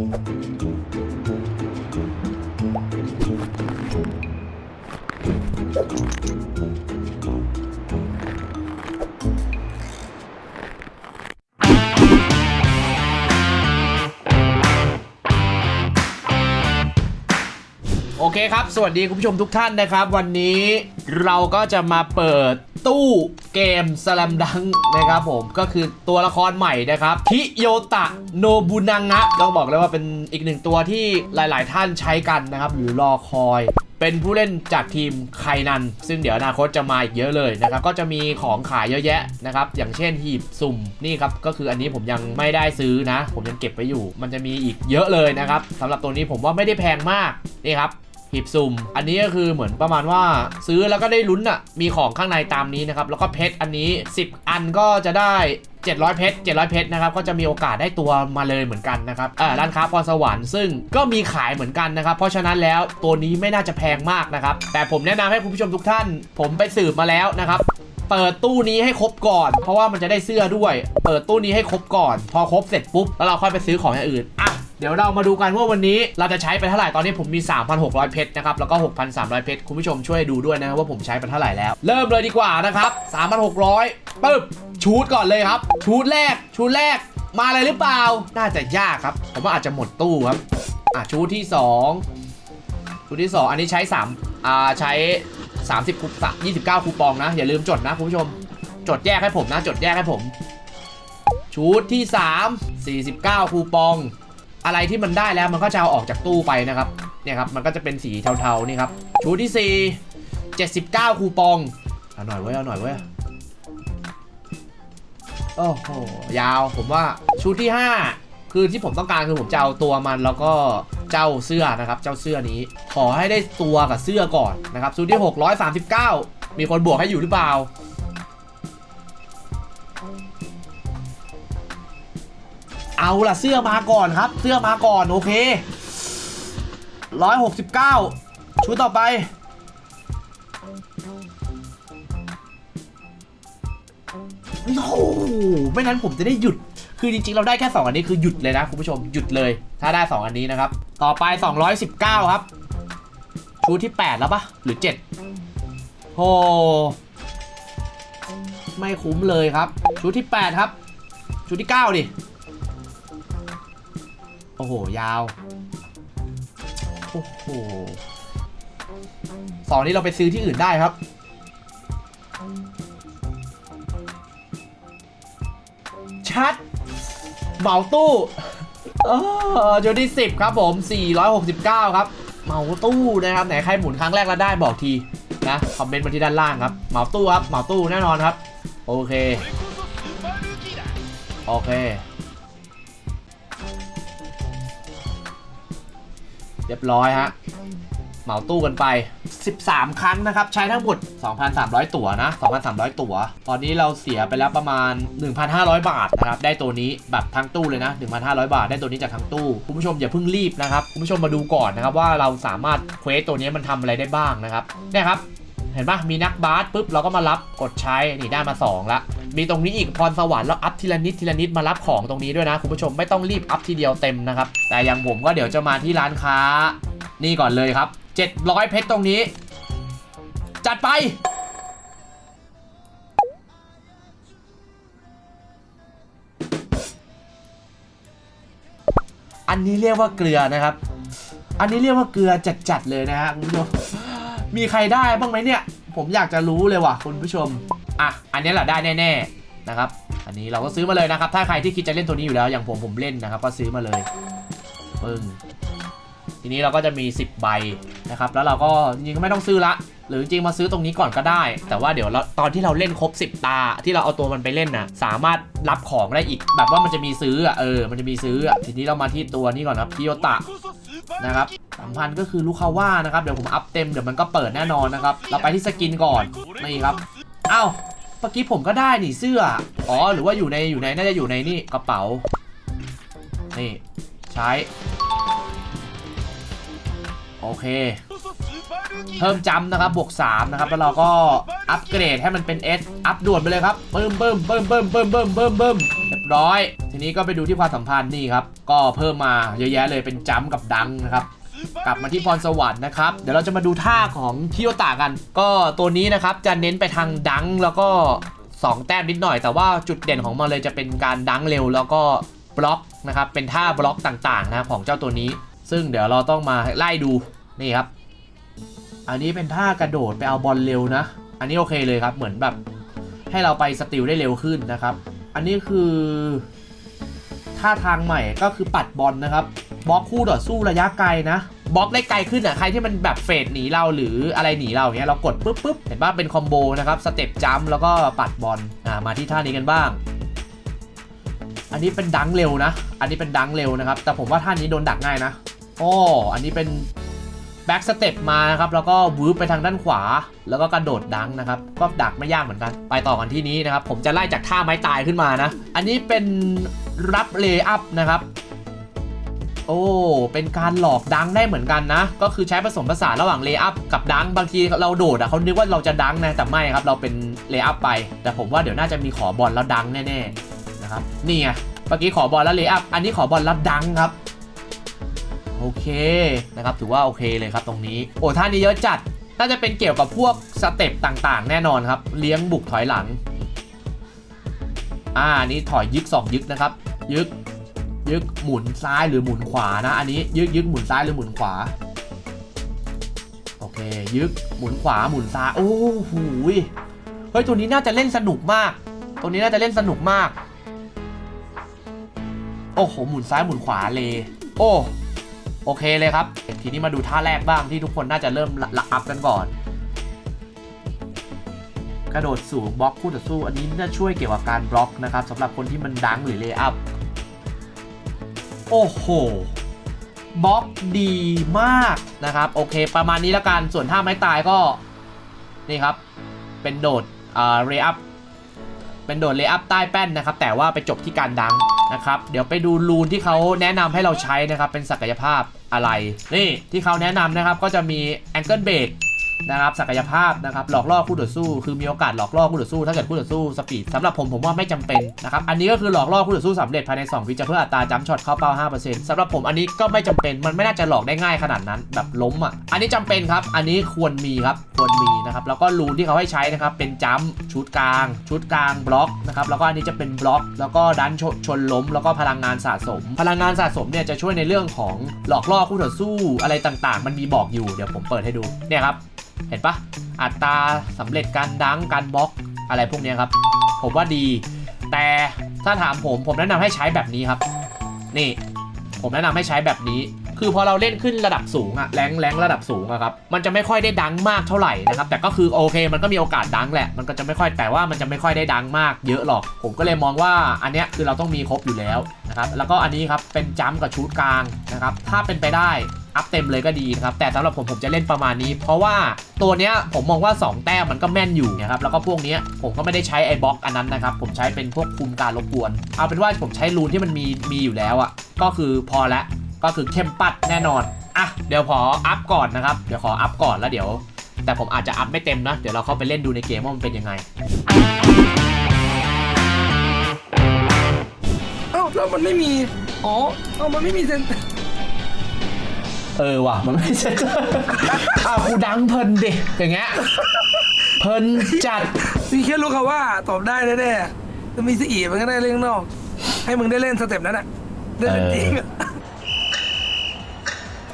Thank you. คครับ สวัสดีคุณผู้ชมทุกท่านนะครับ วันนี้เราก็จะมาเปิดตู้เกมสลัมดังนะครับผมก็คือตัวละครใหม่นะครับคิโยตะโนบุนังะต้องบอกเลยว่าเป็นอีกหนึ่งตัวที่หลาย ๆ ท่านใช้กันนะครับหรือรอคอยเป็นผู้เล่นจากทีมไคนัน ซึ่งเดี๋ยวอนาคตจะมาอีกเยอะเลยนะครับ ก็จะมีของขายเยอะแยะนะครับ อย่างเช่นหีบสุ่มนี่ครับ ก็คืออันนี้ผมยังไม่ได้ซื้อนะ ผมยังเก็บไว้อยู่ มันจะมีอีกเยอะเลยนะครับสำหรับตัวนี้ผมว่าไม่ได้แพงมาก นี่ครับ หีบสุ่ม อันนี้ก็คือเหมือนประมาณว่าซื้อแล้วก็ได้ลุ้นอะมีของข้างในตามนี้นะครับ แล้วก็เพชรอันนี้ 10 อันก็จะได้ 700 เพชร 700 เพชรนะครับ ก็จะมีโอกาสได้ตัวมาเลยเหมือนกันนะครับอ่าร้านค้าพรสวรรค์ซึ่งก็มีขายเหมือนกันนะครับ เพราะฉะนั้นแล้วตัวนี้ไม่น่าจะแพงมากนะครับ แต่ผมแนะนำให้คุณผู้ชมทุกท่าน ผมไปสืบมาแล้วนะครับเปิดตู้นี้ให้ครบก่อน เพราะว่ามันจะได้เสื้อด้วย เปิดตู้นี้ให้ครบก่อน พอครบเสร็จปุ๊บแล้วเราค่อยไปซื้อของอย่างอื่นอะ เดี๋ยวเรามาดูกันว่าวันนี้เราจะใช้ไปเท่าไหร่ตอนนี้ผมมี 3,600 เพชรนะครับแล้วก็ 6,300 เพชรคุณผู้ชมช่วยดูด้วยนะว่าผมใช้ไปเท่าไหร่แล้ว เริ่มเลยดีกว่านะครับ3,600ปึ๊บชูดก่อนเลยครับชูดแรกชูดแรกมาเลยหรือเปล่า น่าจะยากครับ ผมว่าอาจจะหมดตู้ครับ อะ ชูดที่ 2ชุดที่ 2 อันนี้ใช้3อ่า ใช้ 30คูป29คูปองนะ อย่าลืมจดนะคุณผู้ชม จดแยกให้ผมนะ จดแยกให้ผมชุดที่ 3 49 คูปอง อะไรที่มันได้แล้วมันก็จะเอาออกจากตู้ไปนะครับเนี่ยครับมันก็จะเป็นสีเทาๆนี่ครับชุดที่ 4 79 คูปองเอาหน่อยเว้ยเอาหน่อยเว้ยโอ้โหยาวผมว่าชุดที่ 5 คือที่ผมต้องการคือผมจะเอาตัวมันแล้วก็เจ้าเสื้อนะครับ เจ้าเสื้อนี้ ขอให้ได้ตัวกับเสื้อก่อนนะครับชุดที่ 639 มีคนบวกให้อยู่หรือเปล่า เอาล่ะเสื้อมาก่อนครับ เสื้อมาก่อนโอเค169ชุดต่อไปโอ้โหไม่นั้นผมจะได้หยุด คือจริงๆ เราได้แค่ 2 อันนี้คือหยุดเลยนะคุณผู้ชมหยุดเลย ถ้าได้ 2 อันนี้นะครับ ต่อไป 219 ครับ ชุดที่ 8 แล้วปะหรือ 7 โอ้ไม่คุ้มเลยครับ ชุดที่ 8 ครับ ชุดที่ 9 ดิ โอ้โห ยาว โอ้โหสองนี้เราไปซื้อที่อื่นได้ครับ ชัดเหมาตู้เออจุดที่ 10 ครับผม 469 ครับเหมาตู้นะครับ ไหนใครหมุนครั้งแรกแล้วได้บอกทีนะ คอมเมนต์มาที่ด้านล่างครับเหมาตู้ครับเหมาตู้แน่นอนครับ โอเค โอเค เรียบร้อยฮะ เหมาตู้กันไป 13 ครั้งนะครับ ใช้ทั้งหมด 2,300 ตั๋วนะ 2,300 ตั๋ว ตอนนี้เราเสียไปแล้วประมาณ 1,500 บาทนะครับ ได้ตัวนี้แบบทั้งตู้เลยนะ 1,500 บาท ได้ตัวนี้จากทั้งตู้ คุณผู้ชมอย่าเพิ่งรีบนะครับ คุณผู้ชมมาดูก่อนนะครับว่าเราสามารถเควสตัวนี้มันทำอะไรได้บ้างนะครับเนี่ยครับ เห็นปะมีนักบาสปุ๊บเราก็มารับกดใช้นี่ได้มา2ละมีตรงนี้อีกพรสวรรค์แล้วอัพทีละนิดทีละนิดมารับของตรงนี้ด้วยนะคุณผู้ชมไม่ต้องรีบอัพทีเดียวเต็มนะครับแต่อย่างผมก็เดี๋ยวจะมาที่ร้านค้า นี่ก่อนเลยครับ 700 เพชรตรงนี้ จัดไปอันนี้เรียกว่าเกลือนะครับ อันนี้เรียกว่าเกลือจัดๆเลยนะฮะคุณผู้ชม มีใครได้บ้างไหมเนี่ย ผมอยากจะรู้เลยว่ะคุณผู้ชม อะ อันนี้แหละได้แน่ๆนะครับ อันนี้เราก็ซื้อมาเลยนะครับ ถ้าใครที่คิดจะเล่นตัวนี้อยู่แล้ว อย่างผมผมเล่นนะครับ ก็ซื้อมาเลยปึ้งทีนี้เราก็จะมี 10 ใบนะครับ แล้วเราก็จริงๆก็ไม่ต้องซื้อละ หรือจริงมาซื้อตรงนี้ก่อนก็ได้ แต่ว่าเดี๋ยวเราตอนที่เราเล่นครบ 10 ตา ที่เราเอาตัวมันไปเล่นนะสามารถรับของได้อีก แบบว่ามันจะมีซื้ออะเออ มันจะมีซื้ออะทีนี้เรามาที่ตัวนี้ก่อนครับพิโยตะ นะครับสามพันก็คือลูกค้าว่านะครับ เดี๋ยวผมอัพเต็มเดี๋ยวมันก็เปิดแน่นอนนะครับ เราไปที่สกินก่อนนี่ครับ เอ้าเมื่อกี้ผมก็ได้นี่เสื้อ อ๋อ หรือว่าอยู่ในอยู่ในน่าจะอยู่ในนี่กระเป๋า นี่ใช้ โอเค เพิ่มจำนะครับบวก 3 นะครับ แล้วเราก็อัปเกรดให้มันเป็น S อัพด่วนไปเลยครับเบิ่มเบิ่มเบิ่มเบิ่มเบิ่มเบิ่มเบิ่มเรียบร้อย นี้ก็ไปดูที่ความสัมพันธ์นี่ครับ ก็เพิ่มมาเยอะแยะเลยเป็นจัมกับดังนะครับ กลับมาที่พรสวรรค์นะครับ เดี๋ยวเราจะมาดูท่าของคิโยตะกัน ก็ตัวนี้นะครับจะเน้นไปทางดังแล้วก็ 2 แต้มนิดหน่อย แต่ว่าจุดเด่นของมันเลยจะเป็นการดังเร็วแล้วก็บล็อกนะครับ เป็นท่าบล็อกต่างๆนะของเจ้าตัวนี้ ซึ่งเดี๋ยวเราต้องมาไล่ดูนี่ครับ อันนี้เป็นท่ากระโดดไปเอาบอลเร็วนะ อันนี้โอเคเลยครับเหมือนแบบให้เราไปสติลได้เร็วขึ้นนะครับ อันนี้คือ ท่าทางใหม่ก็คือปัดบอลนะครับบล็อกคู่ต่อสู้ระยะไกลนะบล็อกได้ไกลขึ้นอะใครที่มันแบบเฟดหนีเราหรืออะไรหนีเราเงี้ยเรากดปุ๊บปุ๊บเห็นว่าเป็นคอมโบนะครับสเต็ปจัมแล้วก็ปัดบอลอ่ามาที่ท่านี้กันบ้าง อันนี้เป็นดังเร็วนะ อันนี้เป็นดังเร็วนะครับ แต่ผมว่าท่านี้โดนดักง่ายนะโอ้อันนี้เป็นแบ็กสเต็ปมานะครับแล้วก็วืบไปทางด้านขวา แล้วก็กระโดดดังนะครับ ก็ดักไม่ยากเหมือนกัน ไปต่อกันที่นี้นะครับ ผมจะไล่จากท่าไม้ตายขึ้นมานะ อันนี้เป็น รับเลย์อัพนะครับ โอ้ เป็นการหลอกดังได้เหมือนกันนะ ก็คือใช้ผสมผสานระหว่างเลย์อัพกับดัง บางทีเราโดดอะเขานึกว่าเราจะดังนะ แต่ไม่ครับ เราเป็นเลย์อัพไป แต่ผมว่าเดี๋ยวน่าจะมีขอบอลแล้วดังแน่ๆนะครับ นี่ไง เมื่อกี้ขอบอลแล้วเลย์อัพ อันนี้ขอบอลแล้วดังครับ โอเคนะครับ ถือว่าโอเคเลยครับตรงนี้ โอ้ท่านี้เยอะจัด น่าจะเป็นเกี่ยวกับพวกสเต็ปต่างๆ แน่นอนครับ เลี้ยงบุกถอยหลัง อ่านี้ถอยยึกสองยึกนะครับ ยึกยึกหมุนซ้ายหรือหมุนขวานะ อันนี้ยึกยึกหมุนซ้ายหรือหมุนขวา โอเค ยึกหมุนขวาหมุนซ้ายโอ้โหยเฮ้ยตัวนี้น่าจะเล่นสนุกมาก ตัวนี้น่าจะเล่นสนุกมาก โอ้โหหมุนซ้ายหมุนขวาเลย โอ้โอเคเลยครับ ทีนี้มาดูท่าแรกบ้างที่ทุกคนน่าจะเริ่มละอัพกันก่อน กระโดดสูงบล็อกคู่ต่อสู้ อันนี้น่าช่วยเกี่ยวกับการบล็อกนะครับสำหรับคนที่มันดังหรือเลย์อัพ โอ้โหบล็อกดีมากนะครับ โอเค ประมาณนี้แล้วกัน ส่วนท่าไม้ตายก็ นี่ครับ เป็นโดดอ่าเรอัพเป็นโดดเลย์อัพใต้แป้นนะครับ แต่ว่าไปจบที่การดังนะครับ เดี๋ยวไปดูรูนที่เขาแนะนำให้เราใช้นะครับ เป็นศักยภาพอะไร นี่ที่เขาแนะนำนะครับก็จะมี Angle Break นะครับศักยภาพนะครับหลอกล่อคู่ต่อสู้ คือมีโอกาสหลอกล่อคู่ต่อสู้ ถ้าเกิดคู่ต่อสู้สปีดสำหรับผมผมว่าไม่จำเป็นนะครับอันนี้ก็คือหลอกล่อคู่ต่อสู้สำเร็จภายใน2วิจะเพื่ออัตราจัมช็อตเข้าเป้า5%สำหรับผมอันนี้ก็ไม่จำเป็นมันไม่น่าจะหลอกได้ง่ายขนาดนั้นแบบล้มอะอันนี้จำเป็นครับ อันนี้ควรมีครับควรมีนะครับแล้วก็รูนที่เขาให้ใช้นะครับเป็นจัมชุดกลาง ชุดกลางบล็อกนะครับแล้วก็อันนี้จะเป็นบล็อก แล้วก็ดันชนชนล้ม แล้วก็พลังงานสะสม พลังงานสะสมเนี่ยจะช่วยในเรื่องของหลอกล่อคู่ต่อสู้อะไรต่างๆ มันมีบอกอยู่เดี๋ยวผมเปิดให้ดูเนี่ยครับ เห็นปะอัตราสำเร็จการดังการบล็อกอะไรพวกนี้ครับ ผมว่าดี แต่ถ้าถามผมผมแนะนำให้ใช้แบบนี้ครับ นี่ ผมแนะนำให้ใช้แบบนี้ คือพอเราเล่นขึ้นระดับสูงอะแรงแรงระดับสูงอะครับมันจะไม่ค่อยได้ดังมากเท่าไหร่นะครับแต่ก็คือโอเค มันก็มีโอกาสดังแหละมันก็จะไม่ค่อยแต่ว่ามันจะไม่ค่อยได้ดังมากเยอะหรอก ผมก็เลยมองว่าอันเนี้ยคือเราต้องมีครบอยู่แล้วนะครับแล้วก็อันนี้ครับเป็นจัมกับชูดกลางนะครับถ้าเป็นไปได้อัพเต็มเลยก็ดีนะครับ แต่สำหรับผมผมจะเล่นประมาณนี้ เพราะว่าตัวเนี้ยผมมองว่า 2 แต้มมันก็แม่นอยู่นะครับ แล้วก็พวกเนี้ยผมก็ไม่ได้ใช้ไอ้บล็อกอันนั้นนะครับ ผมใช้เป็นพวกคุมการรบกวน เอาเป็นว่าผมใช้รูนที่มันมีมีอยู่แล้วอะ่ะ ก็คือพอละ ก็คือเข้มปัดแน่นอน อะ เดี๋ยวขออัพก่อนนะครับ เดี๋ยวขออัพก่อนแล้วเดี๋ยว แต่ผมอาจจะอัพไม่เต็มนะ เดี๋ยวเราเข้าไปเล่นดูในเกมว่ามันเป็นยังไงเอ้าแล้วมันไม่มี อ๋อเอ้ามันไม่มีเซนเออว่ะมันไม่ใช่อ้าวกูดังเพลินดิอย่างเงี้ยเพลินจัดพี่แค่รู้ค่ะว่าตอบได้แน่ๆจะมีสอีมันก็ได้เล่นข้างนอก ให้มึงได้เล่นสเต็ปนั้นอะได้เล่นจริงอะ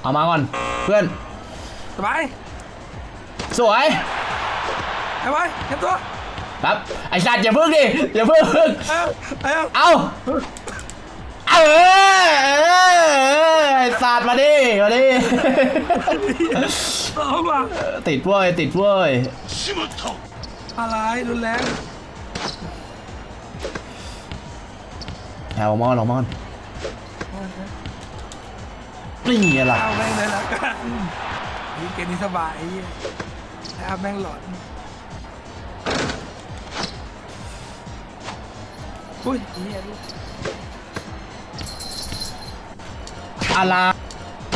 เอามาก่อน เพื่อน สบายสวยสบายเก็บตัวครับไอ้สัตว์อย่าเพิ่งดิอย่าเพิ่งเอ้าเอ้าเอาเออเออไอ้สัตว์มาดิมาดิต่อมาติดเว้ยติดเว้ยอะไรรุนแรงแถวมอนลงมอน นี่ไงล่ะ เอาแม่งเลยละกันนี่เกมนี้สบายไอ้เหี้ยแล้วแม่งหลอนอุ้ยเหี้ยลูก อะไร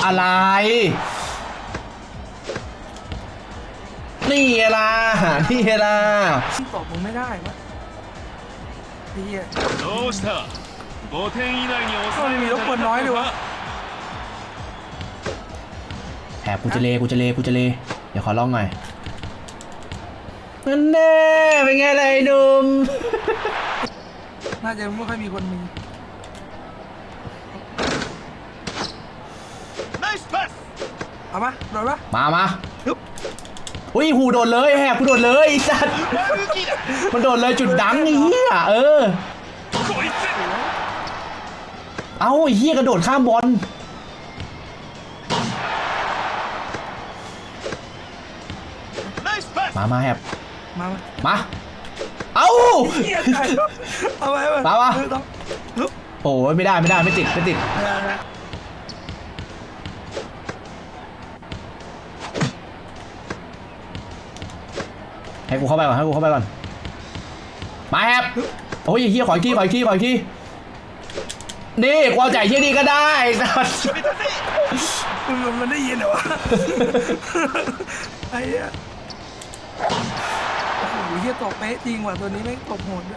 อะไร นี่ไงล่ะ นี่ไงล่ะ ตอบมึงไม่ได้วะไอ้เหี้ย どうした 5点以内に収 ทำไม め มี る รบ แอบกูจะเลกูจะเลกูจะเลเดี๋ยวขอลองหน่อยนั่นแน่เป็นไงไรหนุ่ม น่าจะไม่ค่อยมีคนมี Nice pass เอาปะโดนปะมามาอุ้ยหูโดนเลยแหบกูโดนเลยไอ้สัตมันโดนเลยจุดดังไอ้เหี้ยเออ เอาไอ้เหี้ยกระโดดข้ามบอล มามาแหบมามามา เอ้าเหี้ยตายเอาไปเอาไปมามา เออต้องฮึบโอ้ยไม่ได้ไม่ได้ไม่ติดไม่ติด เอาไปเอาไปให้กูเข้าไปก่อนให้กูเข้าไปก่อน มาแฮปโอ้ยไอ้เฮียขออีกทีขออีกทีขออีกทีนี่กูเอาใจายเฮียนี่ก็ได้สัสมันมันมันได้ยินเหรอวะ ไอ้เหี้ย โอ้โหเฮียตกเป๊ะจริงว่ะตัวนี้ไม่งตกโหดด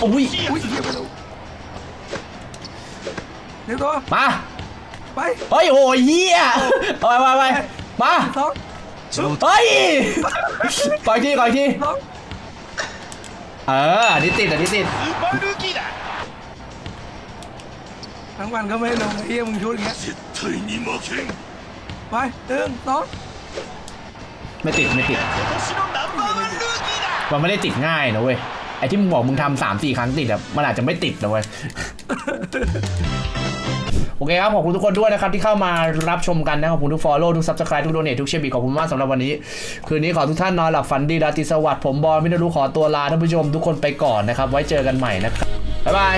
โอ้ยอุ้ยเฮียไปแล้เดี๋ยวตัวมาไปเฮ้ยโอ้ยเฮียไปไปไปมาสองเฮ้ยก่อยทีก่อยทีสเออนนี้ติดอันนี้ติดทั้งวันก็ไม่ลงเฮียมึงชุดย่างเงี้ย絶対ไปหนึ่งสอง ไม่ติดไม่ติดมันไม่ได้ติดง่ายนะเว้ยไอ้ที่มึงบอกมึงทำสามสี่ครั้งติดอะมันอาจจะไม่ติดนะเว้ยโอเคครับ ขอบคุณทุกคนด้วยนะครับ ที่เข้ามารับชมกันนะ ขอบคุณทุก follow ทุก subscribe ทุก donate ทุกเชียร์บีขอบคุณมากสำหรับวันนี้ คืนนี้ขอทุกท่านนอนหลับฝันดีราตรีสวัสดิ์ผมบอลไม่ได้รู้ขอตัวลาท่านผู้ชมทุกคนไปก่อนนะครับ ไว้เจอกันใหม่นะครับ บ๊ายบาย